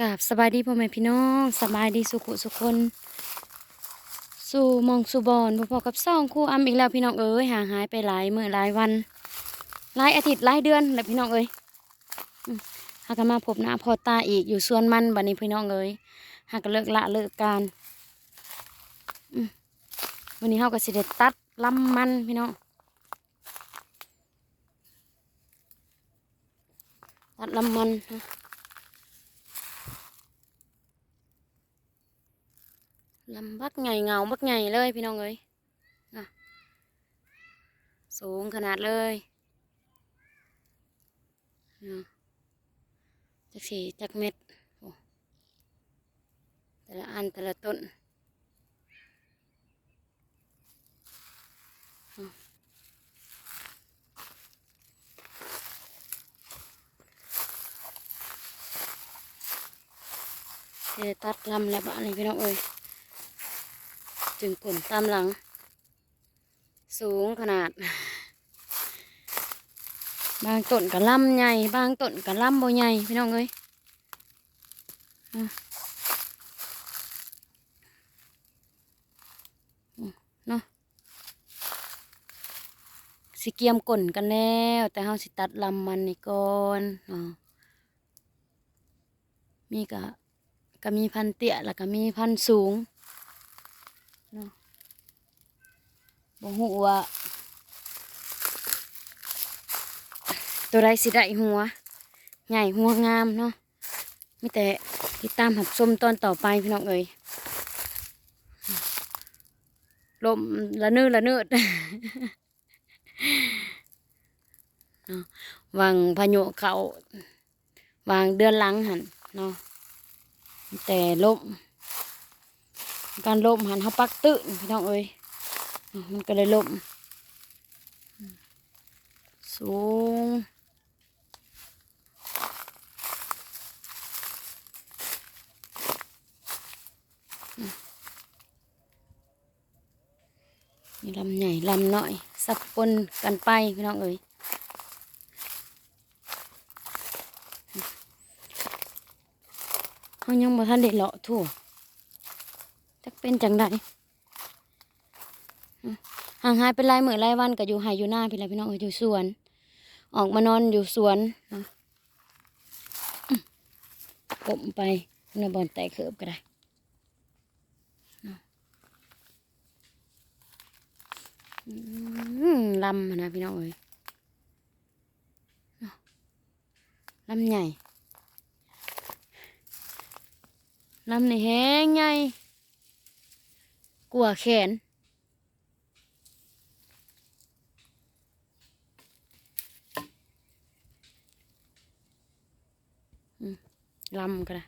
กราบสบายดีพ่อแม่พี่น้องสบายดีสุขุสุคนสู่มองสู่บอนพอๆกับซ่องครู่อ้ำอีกแล้วพี่น้องเอ้ยห่างหายไปหลายเมื้อหลายวันหลายอาทิตย์หลายเดือนแหละพี่น้องเอ้ยหากมาพบหน้าพอตาอีกอยู่ส่วนมันบัดนี้พี่น้องเอ้ยหากเลิกละเลิกการวันนี้เฮาก็สิได้ตัดลำมันพี่น้องตัดลำมันนะ ลำบักใหญ่เงาบักใหญ่เลยพี่น้องเอ้ยน่ะสูงขนาดเลยน่ะจักสี่จักเม็ดโอ้แต่ละอันแต่ละต้นอะเดี๋ยวตัดลำแล้วบ้านนี้พี่น้องเอ้ย จึงกลนตามหลัง สูงขนาด บางต้นกะลำใหญ่ บางต้นกะล่ำบ่ใหญ่พี่น้องเอ้ยเนาะสิเกียมก่นกันแล้ว แต่เฮาสิตัดลำมันนี่ก่อนเนาะมีกะก็มีพันเตี้ยแล้วก็มีพันสูง นาะบ่ฮู้ว่าตัวใดสิได้หัว ใหญ่หัวงามเนาะมีแต่ติดตามหับชมตอนต่อไปพี่น้องเอ้ยลมละเนืดละเนืดเนาะวางพายุเขาวางเดือนหลังหันเนาะมีแต่ลม การลมหันเขาปักตื้นพี่น้องเอ้ยมันก็เลยลมสูงอ่ลำใหญ่ลำน้อย สับปนกันไปพี่น้องเอ้ยเขายังบ่ทันได้เลาะทั่ว เป็นจังไดห่างหายเป็นหลายมื้อหลายวันก็อยู่ไห้อยู่หน้าพี่ละพี่น้องอยู่สวน ออกมานอนอยู่สวนนะกลมไปเนื้อบอลแตกเขือบก็ได้เนาะอืมลำหั้นนะพี่น้องเอ้ยลำใหญ่ลำนี่แห้งใหญ่ กลัวแขน ลำก็ได้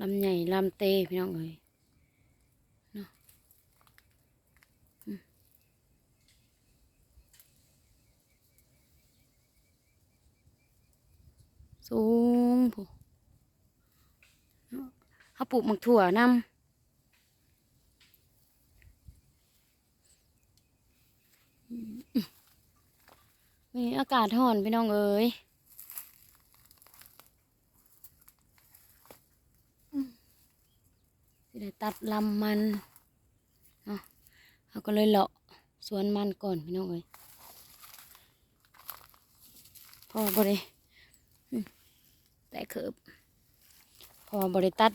ลำใหญ่ลำเตพี่น้องเอ้ยเนาะสูงผู้เขาปลูกมักถั่วน้ำ มีอากาศห่อนพี่น้องเอ๋ยสิได้ตัดลำมันเนาะเขาก็เลยเลาะสวนมันก่อนพี่น้องเอ๋ยพอบริแต่เขิบพอบริตัด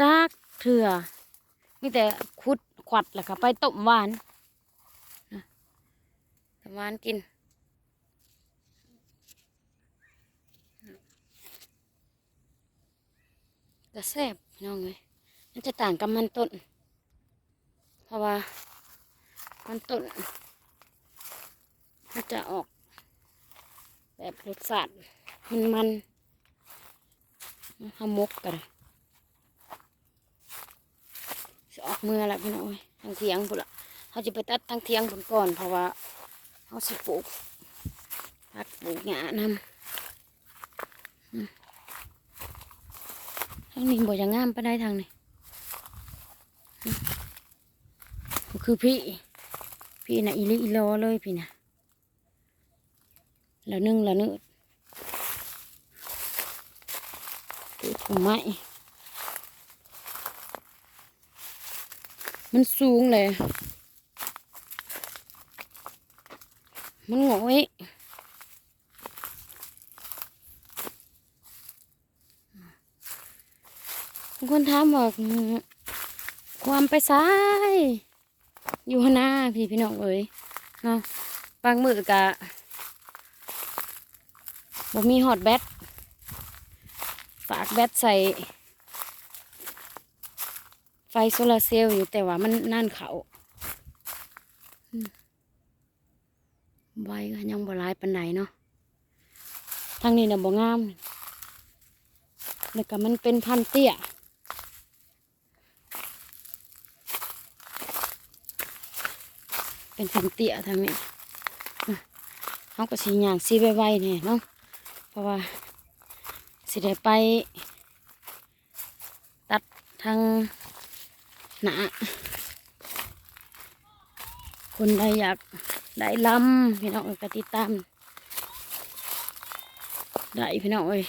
ดักเถื่อมีแต่คุดขวัดแหล้วก็ไปต้มหวาน ทำหวานกินก็แซบน้องเลยมันจะต่างกับมันต้น เพราะว่า มันต้นมันจะออก แบบรสชาติมันมันๆหมกกันจะออกเมื่อละพี่น้องเอ้ยทางเทียงพุ่นละเขาจะไปตัดทางเทียงพุ่นก่อนเพราะว่า เขาสิปลูกผักปลูกหญ้านำทางนี้บ่ยังงามไปได้ทางนี้คือพี่ พี่น่ะอีลิอีโลเลยพี่น่ะแล้วนึ่งแล้วนึ่งดูถุงไม้มันสูงเลย มันโง่ยคนถามว่าความไปซ้าย อยู่หน้าพี่พี่น้องเอ้ยเนาะบางมือกะบ่มีฮอตแบตฝากแบตใส่ ไฟโซลาร์เซลล์อยู่แต่ว่ามันนั่นเขา อืม ใบก็ยังบ่ร้ายปานใดเนาะทางนี้น่ะบ่งามแล้วก็มันเป็นพันเตี้ยเป็นพันเตี้ยทางนี้เขาก็สีอย่างสีไวๆเนี่ยเนาะเพราะว่าสิได้ไป ตัดทางหนาคนใดอยาก ได้ลำพี่น้องเอ้ยกติดตามได้พี่น้องเอ้ย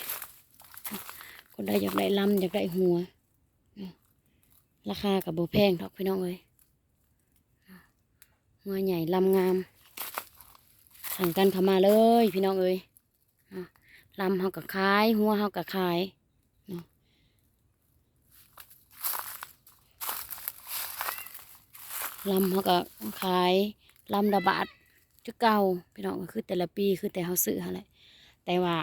คนใดอยากได้ลำอยากได้หัว ราคากับโบแพงดอกพี่น้องเอ้ยหัวใหญ่ลำงาม สั่งกันเข้ามาเลย พี่น้องเอ้ยอะลำเฮากับขาย หัวเฮากับขายลำเขาก็ขายลำระบาด จุเก่าพี่น้องก็คือแต่ละปีคือแต่เขาซื้อเขาแหละแต่ว่า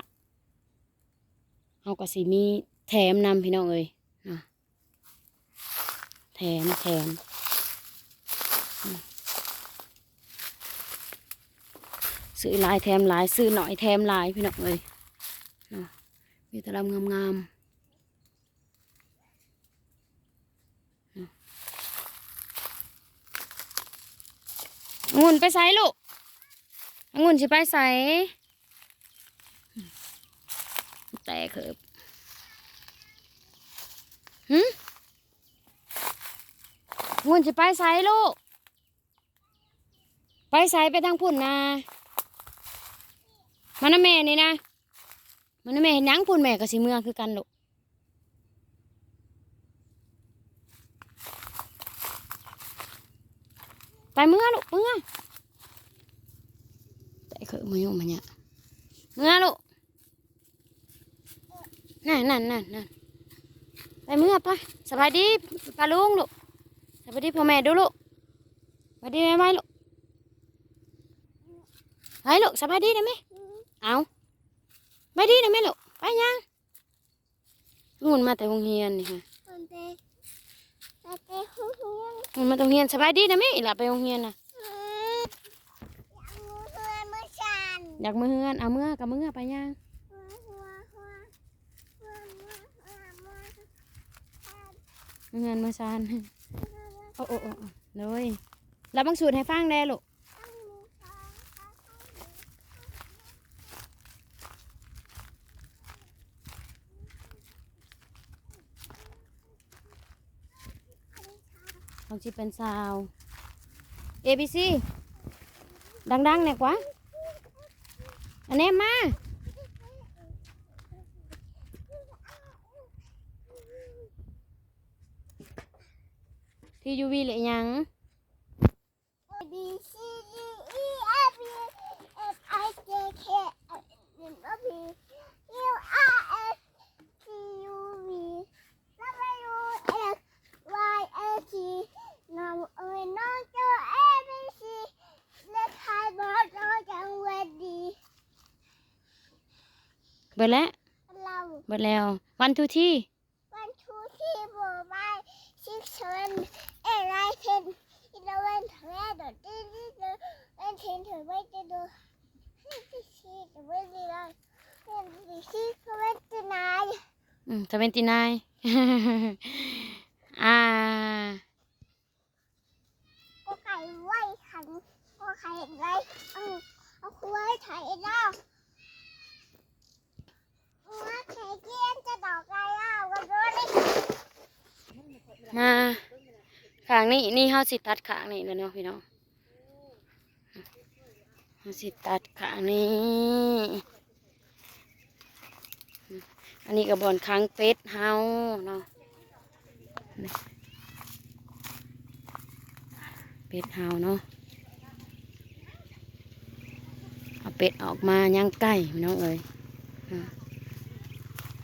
เขาก็สิมีแถมนำพี่น้องเอ้ยนะแถมแถมอืมซื้อหลายแถมหลายซื้อหน่อยแถมหลายพี่น้องเอ้ยนะมีแต่ลำงามๆงุนไปใส่ลูก องุ่นสิไปใส่แต่เขิบหืมงุ่นสิไปใส่ลูก ไปใส่ไปทางพุ่นนะมานะแม่นี่นะมานะแม่เห็นยังพุ่นแม่กับสิเมืองคือกันลูกไปเมื่อลูกเมื่อแต่เคย มาอยู่มาเนี่ยเมื่อลูกนั่นนั่นนั่นนั่นไปเมื่อไปสบายดีปลาลุงลูกสบายดีพ่อแม่ดูลูกสบายดีไหมไหมลูกไปลูกสบายดีนะแม่เอาไปดีนะแม่ลูกไปยังงุนมาแต่โรงเรียนนี่ค่ะมันไปมันไปห้องเรียนงุนมาแต่โรงเรียนสบายดีนะแม่อีหล่ะไปโรงเรียนน่ะ มือเพื่อนมือฉัน อยากมือเฮือนเอาเมื่อกับมือไปยังมือเฮือนมือซานโอ้โอ้เลยแล้วบางสูตรให้ฟังได้ลูกบางทีเป็นซาว A B C ดังๆเนี่ยกว่า อันนี้มา ที่ยูวีเลยยัง A B C D E F G H I J K L M N O P Q R S T U V W X Y and Z น้องเอ๋ยน้องเจอ A B C เลขท้ายบอสน้องจังหวัดดี เบิ ดแล้วเราเบิดแล้ว วันทูที่ วันทูที่บัวใบซิกเซนเอไรเทนอีเลเวนเทรดดิ้นดิ้นเอ็นเทนเธอไม่จะดูให้ที่ชีจะไม่ดีเลยเอ็นที่ชีก็ไม่จะนายอืมทเวนตีนายอ่าก็ไก่ไว้ขันก็ไข่ไรเอาเอาคุยไถ่แล้วว่าไข่เกี้ยนจะดอกไรอะวันนี้ มาขางนี่นี่เฮาสิตัดขางนี่แล้วเนาะพี่น้องเฮาสิตัดขานี้อันนี้กับบอนค้างเป็ดเฮาเนาะเป็ดเฮาเนาะเอาเป็ดออกมาย่างไก่พี่น้องเอ้ย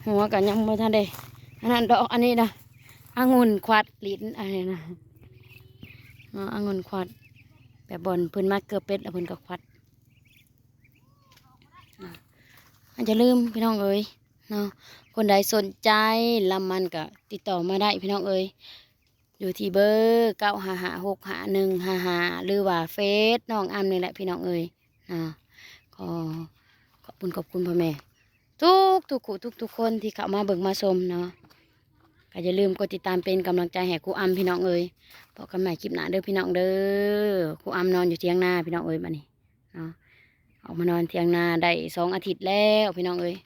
หัวกันยังไม่ทันได้อันนั้นดอกอันนี้นะองุ่นควัดลิ้นอะไรนะเนาะองุ่นควัดแบบบอนเพิ่นมาเกือบเป็ดแล้วเพิ่นก็ควัดอาอันจะลืมพี่น้องเอ้ยเนาะคนใดสนใจลำมันก็ติดต่อมาได้พี่น้องเอ้ยอยู่ที่เบอร์เก้าหาหาหกหาหนึ่งหาหาหรือว่าเฟซน้องอ้ำนี่แหละพี่น้องเอ้ยนะก็ขอบคุณขอบคุณพ่อแม่ ทุกทุกคู่ทุกทุกคนที่เข้ามาเบิ่งมาชมเนาะก็อย่าลืมกดติดตามเป็นกำลังใจให้ครูอัมพี่น้องเอ้ยพบกันใหม่คลิปหน้าเด้อพี่น้องเด้อครูอัมนอนอยู่เทียงหน้าพี่น้องเอ้ยมานี่เนาะออกมานอนเทียงนาได้สองอาทิตย์แล้วพี่น้องเอ้ย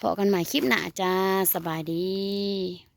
พบกันใหม่คลิปหน้าจ้าสบายดี